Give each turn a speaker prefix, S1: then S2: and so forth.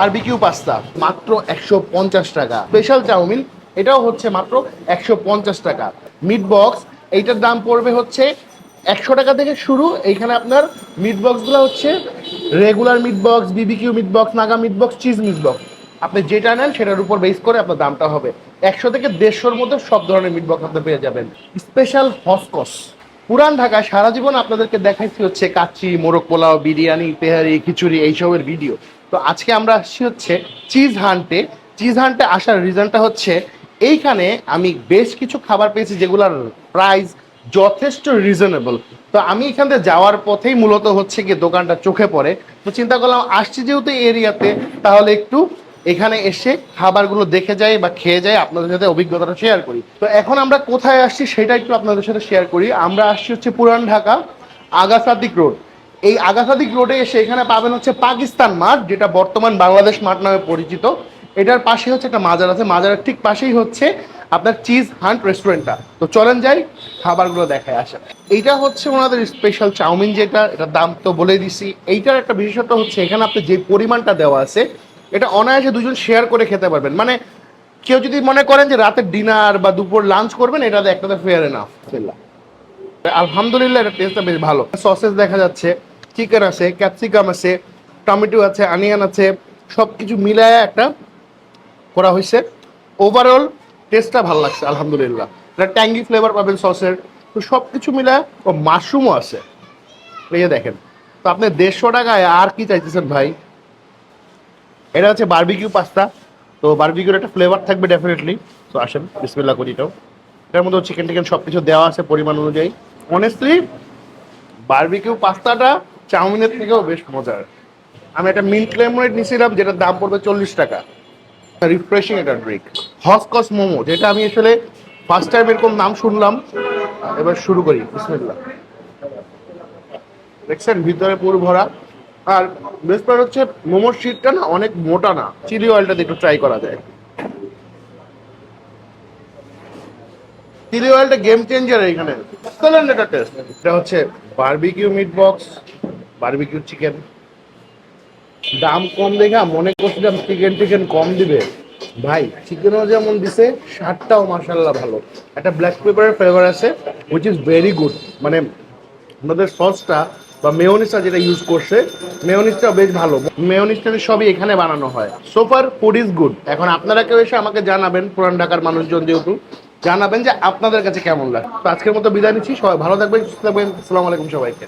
S1: Barbecue pasta, মাত্র একশো পঞ্চাশ টাকা। স্পেশাল চাউমিন, এটাও হচ্ছে মাত্র একশো পঞ্চাশ টাকা। মিট বক্স এইটার দাম পড়বে হচ্ছে একশো টাকা থেকে শুরু। এইখানে আপনার মিট বক্সগুলো হচ্ছে regular meat box BBQ meat box Naga meat box cheese meat box আপনি যেটা নেন সেটার উপর বেস করে আপনার দামটা হবে। একশো থেকে দেড়শোর মধ্যে সব ধরনের মিট বক্স আপনি পেয়ে যাবেন। স্পেশাল হসকস। পুরান ঢাকায় সারা জীবন আপনাদেরকে দেখাইছি হচ্ছে কাচ্চি, মোরগ পোলাও, বিরিয়ানি, তেহারি, খিচুড়ি, এইসবের ভিডিও। তো আজকে আমরা আসছি হচ্ছে চিজ হান্টে চিজ হান্টে আসার রিজনটা হচ্ছে, এইখানে আমি বেশ কিছু খাবার পেয়েছি যেগুলোর প্রাইস যথেষ্ট রিজনেবল তো আমি এখান থেকে যাওয়ার পথেই মূলত হচ্ছে কি দোকানটা চোখে পড়ে। তো চিন্তা করলাম, আসছি যেহেতু এরিয়াতে, তাহলে একটু এখানে এসে খাবারগুলো দেখে যাই বা খেয়ে যাই, আপনাদের সাথে অভিজ্ঞতাটা শেয়ার করি। তো এখন আমরা কোথায় আসছি সেটা একটু আপনাদের সাথে শেয়ার করি। আমরা আসছি হচ্ছে পুরান ঢাকা আগাসাদিক রোড এই আগাসাদিক রোডে এসে এখানে পাবেন হচ্ছে পাকিস্তান মাঠ যেটা বর্তমান বাংলাদেশ মাঠ নামে পরিচিত। এটার পাশে হচ্ছে একটা মাজার আছে, মাজারের ঠিক পাশেই হচ্ছে আপনার চিজ হান্ট রেস্টুরেন্টটা তো চলেন যাই, খাবারগুলো দেখায় আসা। এইটা হচ্ছে ওনাদের স্পেশাল চাউমিন যেটা, এটার দাম তো বলে দিছি। এইটার একটা বিশেষত্ব হচ্ছে, এখানে আপনি যে পরিমাণটা দেওয়া আছে, এটা অনায়াসে দুজন শেয়ার করে খেতে পারবেন। মানে কেউ যদি মনে করেন যে রাতের ডিনার বা দুপুর লাঞ্চ করবেন, এটাতে একটাতে ফেয়ার এনাফ আলহামদুলিল্লাহ, এটা টেস্টটা বেশ ভালো। সসেস দেখা যাচ্ছে চিকেন আছে ক্যাপসিকাম আছে টমেটো আছে আনিয়ান আছে সব কিছু মিলায় একটা করা হয়েছে। ওভারঅল টেস্টটা ভালো লাগছে, আলহামদুলিল্লাহ। এটা ট্যাঙ্গি ফ্লেভার পাবেন সসের তো সব কিছু মিলায়, ও মাশরুমও আছে। এই যে দেখেন, তো আপনি দেড়শো টাকায় আর কি চাইতেছেন ভাই? এটা হচ্ছে বার্বিকিউ পাস্তা তো বারবিকিউর একটা ফ্লেভার থাকবে ডেফিনেটলি তো আসেন বিসমিল্লা করি এটাও। এটার মধ্যে চিকেন টিকেন সব কিছু দেওয়া আছে পরিমাণ অনুযায়ী। অনেস্টলি বারবিকিউ পাস্তাটা চাউমিনের থেকেও বেশ মজার। আমি একটা মিল্ক লেমনেড নিয়েছিলাম যেটার দাম পড়বে চল্লিশ টাকা। রিফ্রেশিং একটা ড্রিঙ্ক হসকস মোমো, যেটা আমি আসলে ফার্স্ট টাইম এরকম নাম শুনলাম। এবার শুরু করি। বিসমিল্লা দেখছেন, ভিতরে পুরো ভরা। আর বেস্ট পার্ট হচ্ছে, মোমোর শিটটা না অনেক মোটা না। চিলি অয়েলটা একটু ট্রাই করা যায়। চিলি অয়েলটা গেম চেঞ্জার এখানে। এক্সেলেন্ট একটা টেস্ট এটা হচ্ছে barbecue meat box barbecue chicken দাম কম দেখা মনে করছিলাম চিকেন টিকেন কম দিবে। ভাই চিকেনও যেমন দিছে, স্বাদটাও মার্শাল্লাহ ভালো। একটা ব্ল্যাক পেপারের ফ্লেভার আছে উইচ ইজ ভেরি গুড মানে আমাদের সসটা বা মেয়নিসটা যেটা ইউজ করছে মেয়নিসটা বেশ ভালো। মেয়নিসটা সবই এখানে বানানো হয়। সোফার ফুড ইজ গুড এখন আপনারা কেউ এসে আমাকে জানাবেন, পুরান ঢাকার মানুষজন যেহেতু। জানাবেন যে আপনাদের কাছে কেমন লাগে আজকের মতো বিদায় নিচ্ছি। সবাই ভালো থাকবেন, সুস্থ থাকবেন। আসসালামু আলাইকুম সবাইকে।